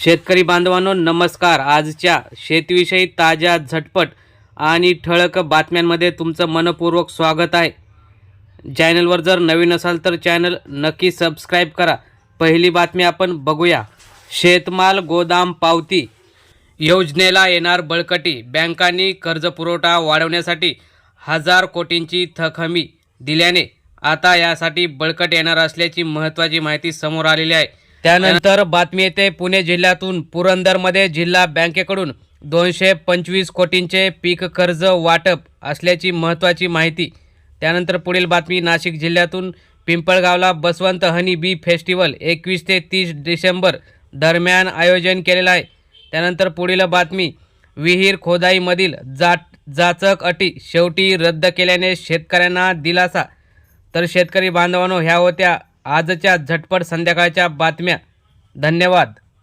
शेतकरी बांधवांनो नमस्कार. आजच्या शेतीविषयी ताज्या झटपट आणि ठळक बातम्यांमध्ये तुमचं मनपूर्वक स्वागत आहे. चॅनलवर जर नवीन असाल तर चॅनल नक्की सबस्क्राईब करा. पहिली बातमी आपण बघूया. शेतमाल गोदाम पावती योजनेला येणार बळकटी. बँकांनी कर्जपुरवठा वाढवण्यासाठी हजार कोटींची थकहमी दिल्याने आता यासाठी बळकट येणार असल्याची महत्त्वाची माहिती समोर आलेली आहे. त्यानंतर बातमी येते पुणे जिल्ह्यातून पुरंदरमध्ये जिल्हा बँकेकडून दोनशे पंचवीस कोटींचे पीक कर्ज वाटप असल्याची महत्त्वाची माहिती. त्यानंतर पुढील बातमी नाशिक जिल्ह्यातून पिंपळगावला बसवंत हनी बी फेस्टिवल एकवीस ते तीस डिसेंबर दरम्यान आयोजन केलेलं आहे. त्यानंतर पुढील बातमी विहीर खोदाईमधील जाट जाचक अटी शेवटी रद्द केल्याने शेतकऱ्यांना दिलासा. तर शेतकरी बांधवांनो ह्या होत्या आजच्या झटपट संध्याकाळच्या बातम्या. धन्यवाद.